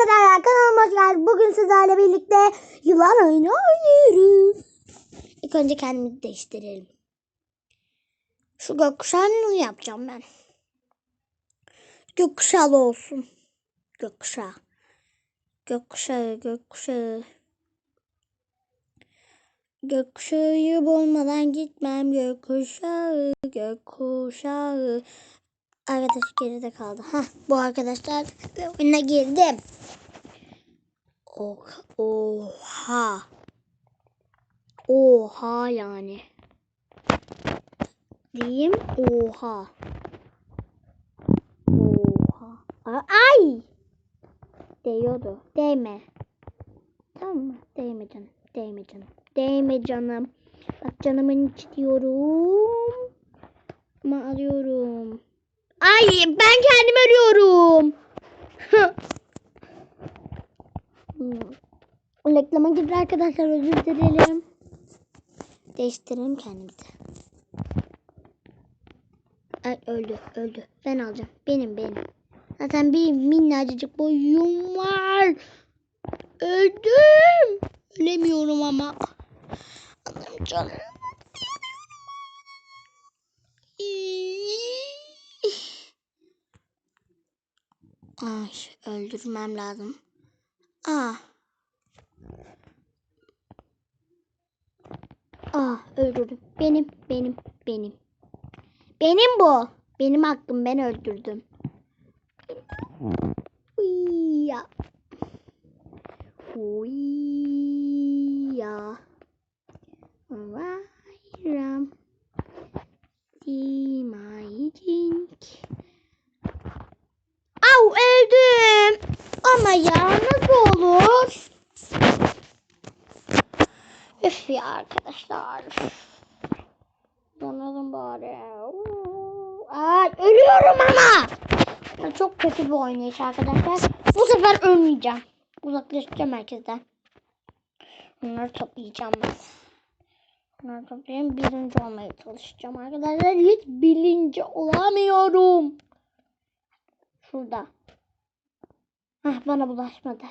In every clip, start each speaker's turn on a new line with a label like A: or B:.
A: arkadaşlar kanalıma. Bugün sizlerle birlikte yılan oyunu oynuyoruz. İlk önce kendimizi değiştirelim. Şu gökkuşağını yapacağım ben. Gökkuşağı olsun. Gökkuşağı. Gökkuşağı, gökkuşağı. Gökkuşağı olmadan gitmem gökkuşağı, gökkuşağı. Arkadaş geride kaldı. Hah, bu arkadaşlar oyuna girdim. Oh, oha. Oha yani. Diyeyim oha. Oha. Ay. Değiyordu. Değme. Tamam mı? Değme canım. Değme canım. Değme canım. Bak canımın içi diyorum. Ama alıyorum. Ay ben kendim ölüyorum. Reklama girdi arkadaşlar özür dilerim. Değiştirelim kendimizi. Ay öldü öldü. Ben alacağım. Benim benim. Zaten bir minnacık boyum var. Öldüm. Ölemiyorum ama. Anam canım. Ay öldürmem lazım. Aa. Aa öldürdüm. Benim benim benim. Benim bu. Benim hakkım ben öldürdüm. Uyya. Uyya. Vayram. Dimaycink. Au öldüm. Ama ya nasıl olur? Üf ya arkadaşlar. Yanalım bari. Ay ölüyorum ama. Çok kötü bir oynayış arkadaşlar. Bu sefer ölmeyeceğim. Uzaklaşacağım herkesten. Bunları toplayacağım ben. Bunları toplayayım. Birinci olmaya çalışacağım arkadaşlar. Hiç birinci olamıyorum. Şurada. Hah bana bulaşmadı.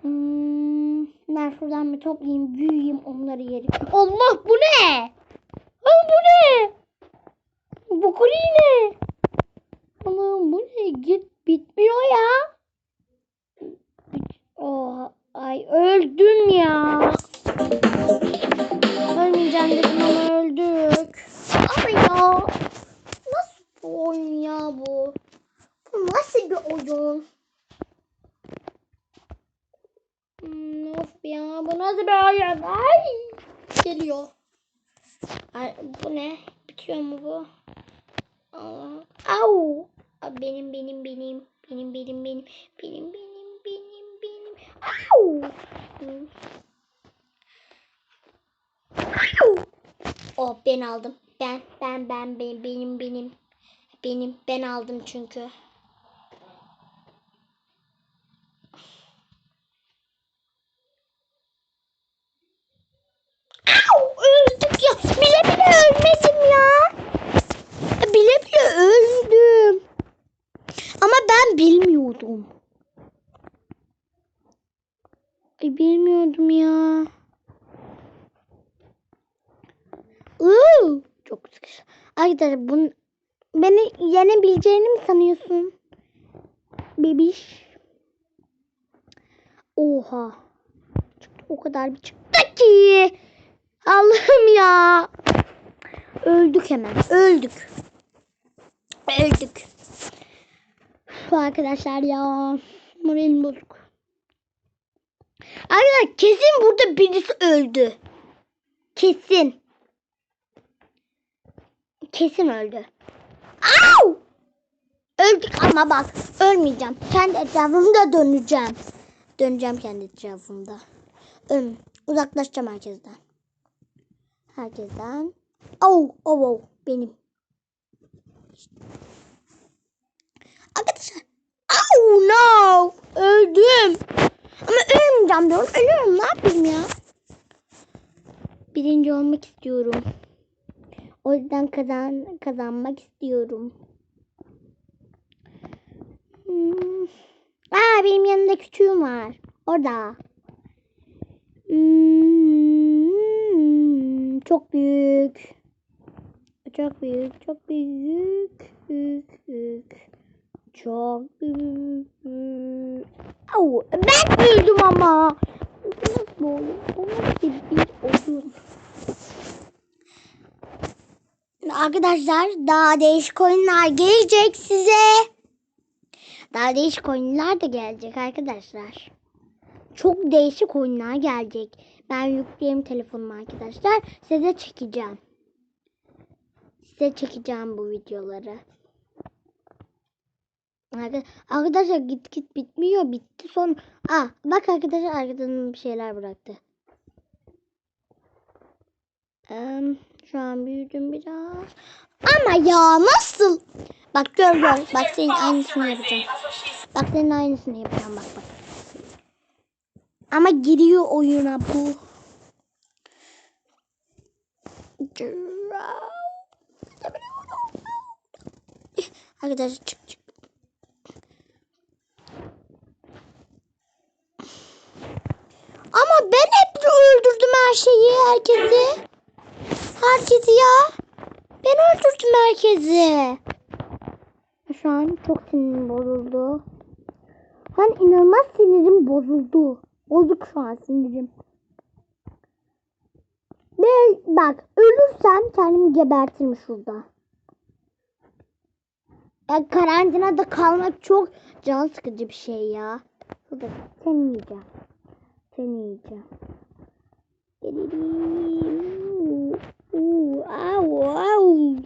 A: Hmm, ben şuradan bir toplayayım, büyüyeyim, onları yerim. Allah bu ne? Ay bu ne? Bu kuru ne? Allah'ım bu ne? Git bitmiyor ya. Oh, ay öldüm ya. Ölmeyeceğim dedim ama öldük. Ama ya. Nasıl bir oyun ya bu? Bu nasıl bir oyun? Hmm, of ya bu nasıl bir oyun? Ay geliyor. Ay, bu ne? Bitiyor mu bu? Aa, au. Benim benim benim benim benim benim benim benim benim benim. Au. Au. Oh ben aldım. Ben ben ben benim benim benim benim ben aldım çünkü. Au, öldük ya. Bile bile ölmedim ya. Bile bile öldüm. Ama ben bilmiyordum. Ay bilmiyordum ya. Uuu, çok sıkıştı. Arkadaşlar bunu beni yenebileceğini mi sanıyorsun? Bebiş. Oha. Çıktı, o kadar bir çıktı ki. Allah'ım ya. Öldük hemen. Öldük. Öldük. Şu arkadaşlar ya. Moralim bozuk. Arkadaşlar kesin burada birisi öldü. Kesin. Kesin öldü. Au! Öldük ama bak ölmeyeceğim. Kendi etrafımda döneceğim. Döneceğim kendi etrafımda. Ölüm. Uzaklaşacağım herkesten. Herkesten. Oh, oh, oh. Benim. Arkadaşlar. Oh no. Öldüm. Ama ölmeyeceğim diyorum. Ölüyorum. Ne yapayım ya? Birinci olmak istiyorum. O yüzden kazan kazanmak istiyorum. Hmm. Aa benim yanımdaki küçüğüm var. Orada. Hmm, çok büyük. Çok büyük, çok büyük, büyük, büyük. Çok büyük. büyük. Au, ben öldüm ama. Arkadaşlar daha değişik oyunlar gelecek size. Daha değişik oyunlar da gelecek arkadaşlar. Çok değişik oyunlar gelecek. Ben yükleyeyim telefonuma arkadaşlar. Size çekeceğim. Size çekeceğim bu videoları. Arka- Arkadaşlar git git bitmiyor. Bitti son. Aa, bak arkadaşlar arkadan bir şeyler bıraktı. Em, şu an büyüdüm biraz. Ama ya nasıl? Bak gör gör. Bak senin aynısını yapacağım. Bak senin aynısını yapacağım bak bak. Ama giriyor oyuna bu. Arkadaşlar çık çık. Ama ben hep öldürdüm her şeyi, herkesi. Herkesi ya. Ben öldürdüm herkesi. Şu an çok sinirim bozuldu. Şu an inanılmaz sinirim bozuldu. Bozuk şu an sinirim. Ve bak ölürsem kendimi gebertirim şurada. Ya karantinada kalmak çok can sıkıcı bir şey ya. Şurada seni yiyeceğim. Seni yiyeceğim. Gelirim. Uuu, au, au.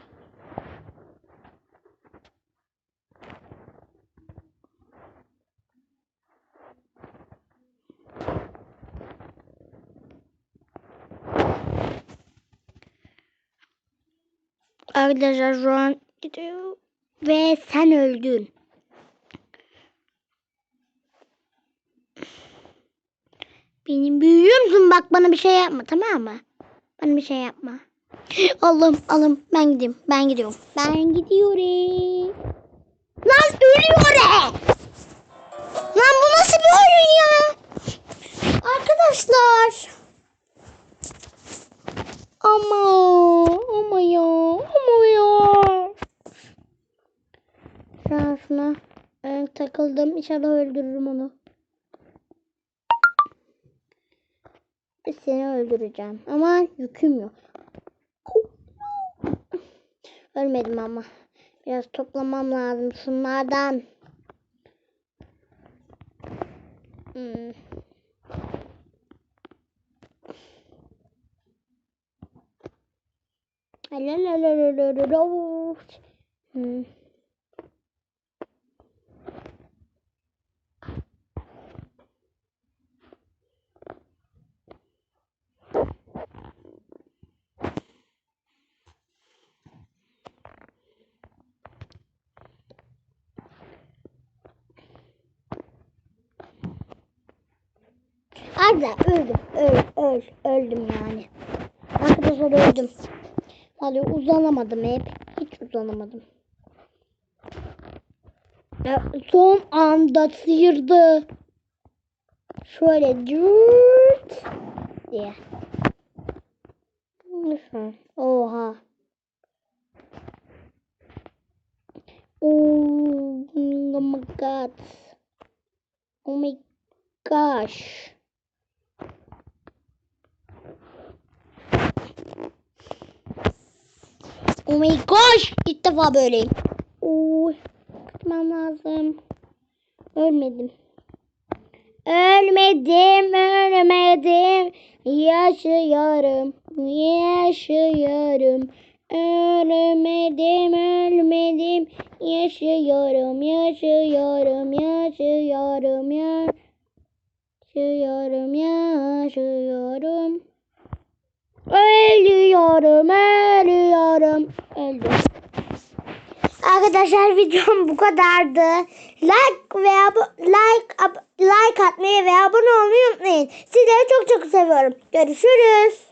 A: Arkadaşlar şu gidiyor. Ve sen öldün. Benim büyüğümsün bak bana bir şey yapma tamam mı? Bana bir şey yapma. Allah'ım Allah'ım ben gideyim ben gidiyorum. Ben gidiyorum. Lan ölüyor. Lan bu nasıl bir oyun ya? Arkadaşlar. Ama ama ya ama ya. Şuna e, takıldım. İnşallah öldürürüm onu. Seni öldüreceğim. Ama yüküm yok. Ölmedim ama. Biraz toplamam lazım şunlardan. Hmm. Hmm. Arda öldüm. Öl, öl, öldüm yani. Arkadaşlar öldüm. Vallahi uzanamadım hep. Hiç uzanamadım. Ya, son anda sıyırdı. Şöyle dürt diye. Oha. Oh, oh my god. Oh my gosh. Oh my gosh. İlk defa böyleyim. Oo, lazım. Ölmedim. Ölmedim, ölmedim. Yaşıyorum, yaşıyorum. Ölmedim, ölmedim. Yaşıyorum, yaşıyorum, yaşıyorum, yaşıyorum, yaşıyorum. Ölüyorum, ölüyorum. Öldüm. Arkadaşlar videom bu kadardı. Like ve like ab- like atmayı ve abone olmayı unutmayın. Sizleri çok çok seviyorum. Görüşürüz.